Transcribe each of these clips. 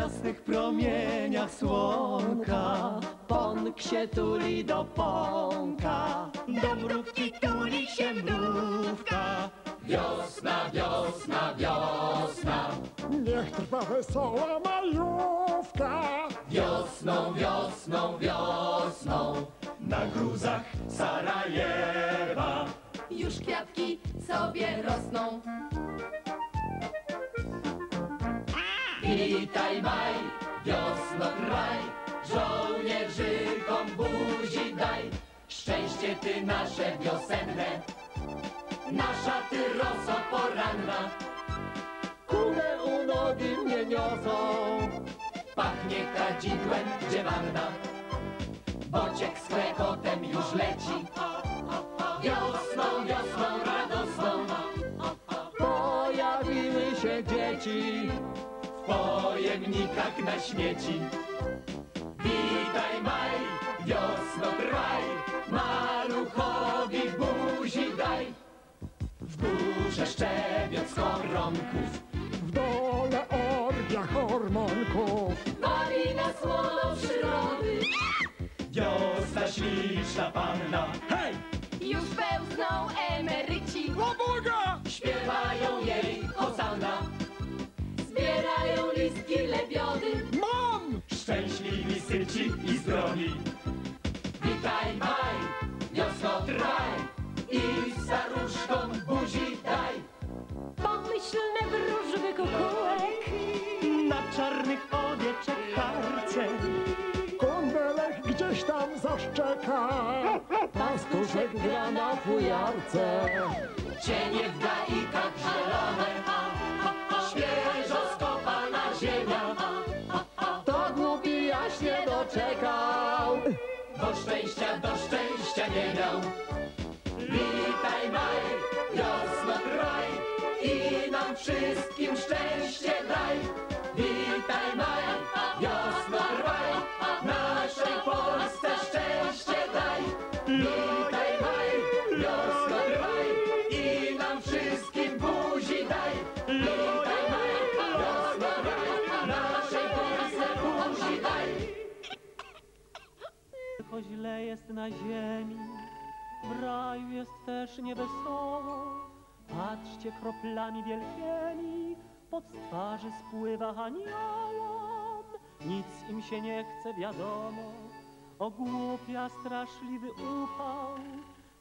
jasnych promieniach słonka. Pąk się tuli do pąka. Do mrówki tuli się mrówka. Wiosna, wiosna, wiosna. Niech trwa wesoła majówka. Wiosną, wiosną, wiosną. Na gruzach Sarajewa. Już kwiatki sobie rosną. Witaj maj, wiosno kraj, żołnierzykom buzi daj. Szczęście ty nasze wiosenne, nasza ty roso poranna. Kulę u nogi mnie niosą, pachnie kadzidłem dziewanna. Bociek z klekotem już leci, wiosną, wiosną radosną. Pojemnikach na śmieci. Witaj maj, wiosno trwaj, maluchowi buzi daj. W górze szczebiot koronków, W dole orgia hormonków. Bawi łono Witaj maj, wiosno traj i staruszkom buzi daj. Pomyślne wróżby kukułek. Na czarnych owieczek harce Kundelek gdzieś tam zaszczeka. Pastuszek gra na fujarce. Cienie w gaikach zielone Świeżo skopana ziemia nie doczekał. Do szczęścia, do szczęścia nie miał. Witaj maj, wiosno kraj. I nam wszystkim szczęście daj. Witaj maj, Źle jest na ziemi, w raju jest też niewesoło. Patrzcie, kroplami wielkimi pod twarzy spływa aniołom. Nic im się nie chce, wiadomo, ogłupia straszliwy upał.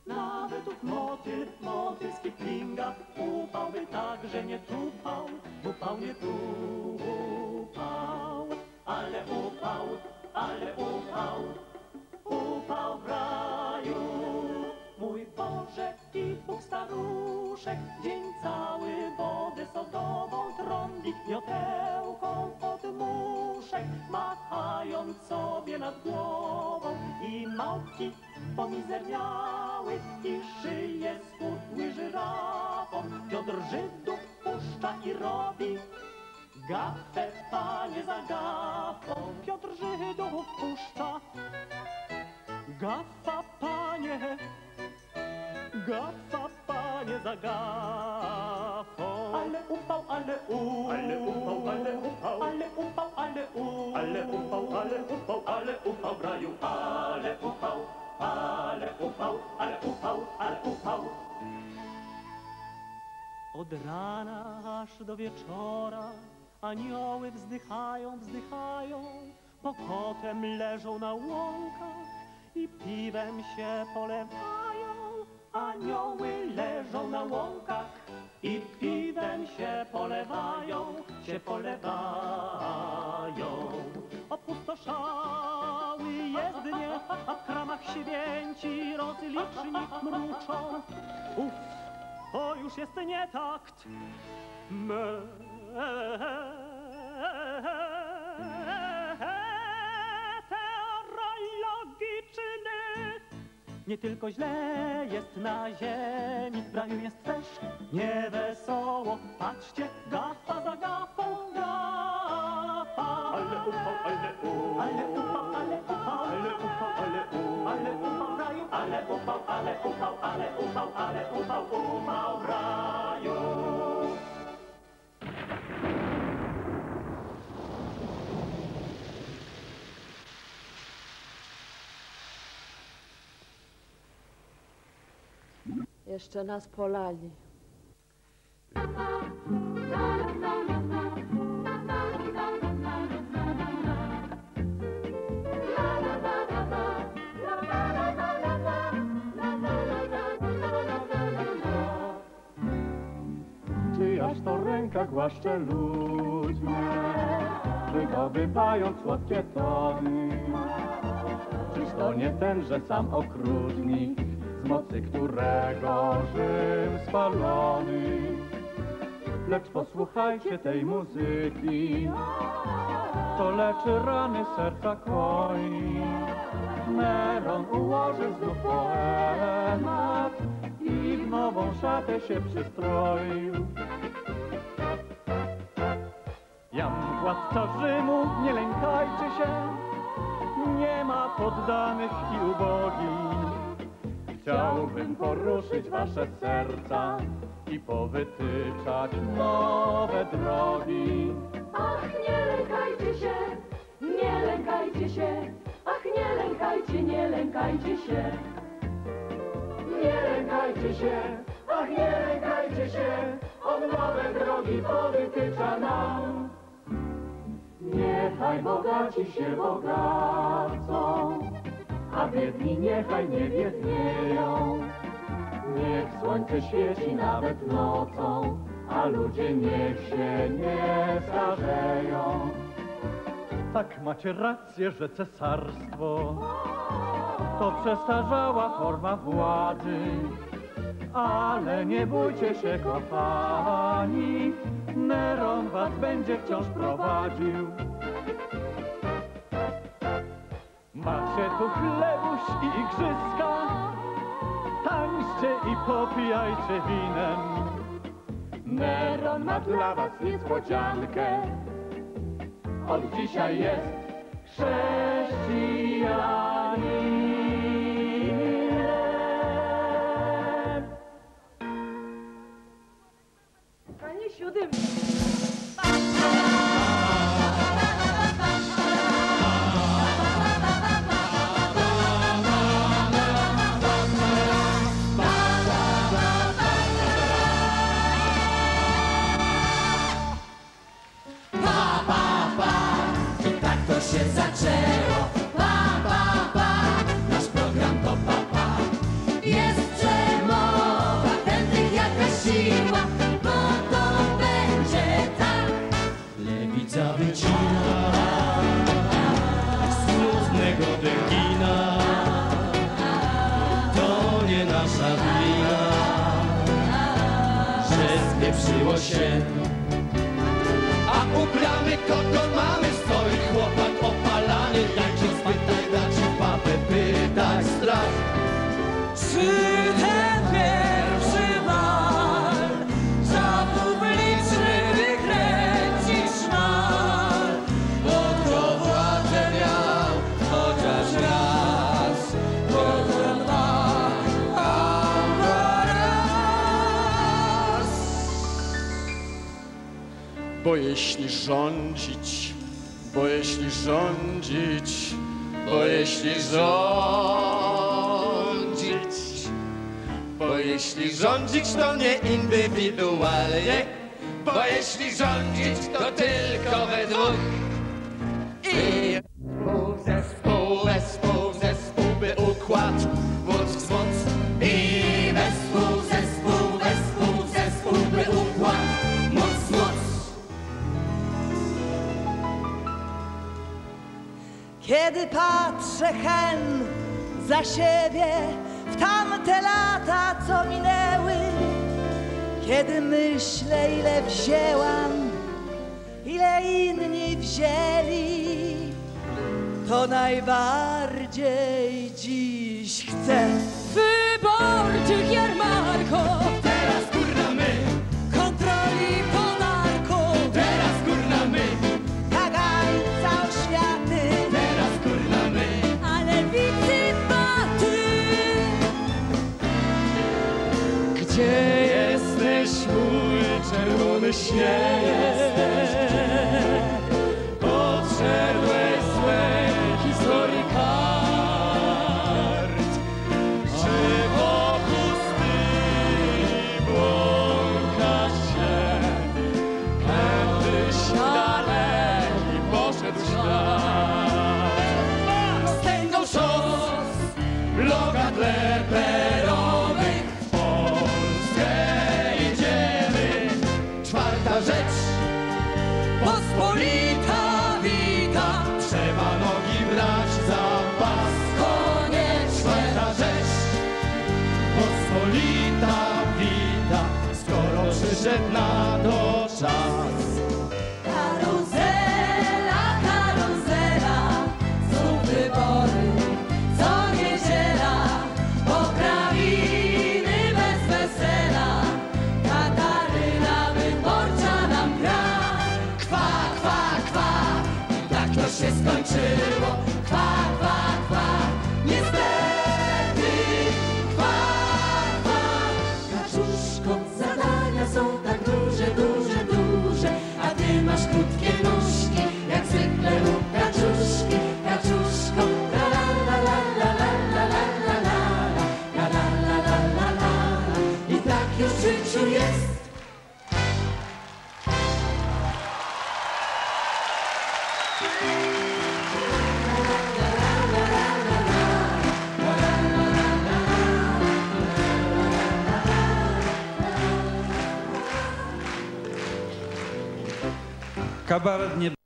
Nawet ów motyl, motyl z Kiplinga, upał by także nie tupał, upał nie tupał, ale upał, ale upał staruszek, dzień cały wodę sodową trąbi, miotełką od muszek, machając sobie nad głową. I małpki pomizerniały i szyje schudły żyrafą. Piotr Żydów puszcza i robi gafę, panie za gafą. Piotr Żydów puszcza Gafa panie, gafa panie za gafą. Ale upał, ale u, ale upał, ale upał, ale upał, ale u, ale upał, ale upał, ale upał w raju, ale upał, ale upał, ale upał, ale upał. Od rana aż do wieczora anioły wzdychają, wzdychają, pokotem leżą na łąkach i piwem się polewają. Anioły leżą na łąkach i piwem się polewają, się polewają. Opustoszały jezdnie, a w kramach święci rozliczni mruczą. Uff, to już jest nie takt. Meteorologiczny. Nie tylko źle jest na ziemi, w raju jest też niewesoło. Patrzcie, gafa za gafą, gafa. Ale upał, ale u, ale upał, ale upał, ale upał, ale u, ale upał raju, ale upał, ale upał, ale upał, ale upał, upał raju. Jeszcze nas polali. Czyjaś to ręka głaszcze ludźmi, wydobywając słodkie tony. Czyż to nie tenże sam okrutnik, z mocy którego Rzym spalony? Lecz posłuchajcie tej muzyki, to leczy rany serca koi. Neron ułoży znów poemat i w nową szatę się przystroił. Jam władca Rzymu, nie lękajcie się, nie ma poddanych i ubogich. Chciałbym poruszyć wasze serca i powytyczać nowe drogi. Ach, nie lękajcie się, nie lękajcie się, ach, nie lękajcie, nie lękajcie się. Nie lękajcie się, ach nie lękajcie się, on nowe drogi powytycza nam. Niechaj bogaci się bogacą, a biedni niechaj nie biednieją. Niech słońce świeci nawet nocą, a ludzie niech się nie starzeją. Tak macie rację, że cesarstwo to przestarzała forma władzy. Ale nie bójcie się, kochani, Neron was będzie wciąż prowadził. Macie tu chlebuś i igrzyska, tańczcie i popijajcie winem. Neron ma dla was niespodziankę, od dzisiaj jest chrześcijaninem. Jeśli rządzić, bo jeśli rządzić, bo jeśli rządzić, bo jeśli rządzić to nie indywidualnie, bo jeśli rządzić to tylko we dwóch. I Kiedy patrzę hen za siebie w tamte lata, co minęły, kiedy myślę, ile wzięłam, ile inni wzięli, to najbardziej dziś chcę. Wyborczych jarmarków, czerwony śnie? Przyszedł na to czas. Karuzela, karuzela, znów wybory, co niedziela, poprawiny bez wesela. Kataryna wyborcza nam gra. Kwa, kwa, kwa, i tak to się skończyło. Kwa, kwa, kwa, życiu jest. Kabaret nie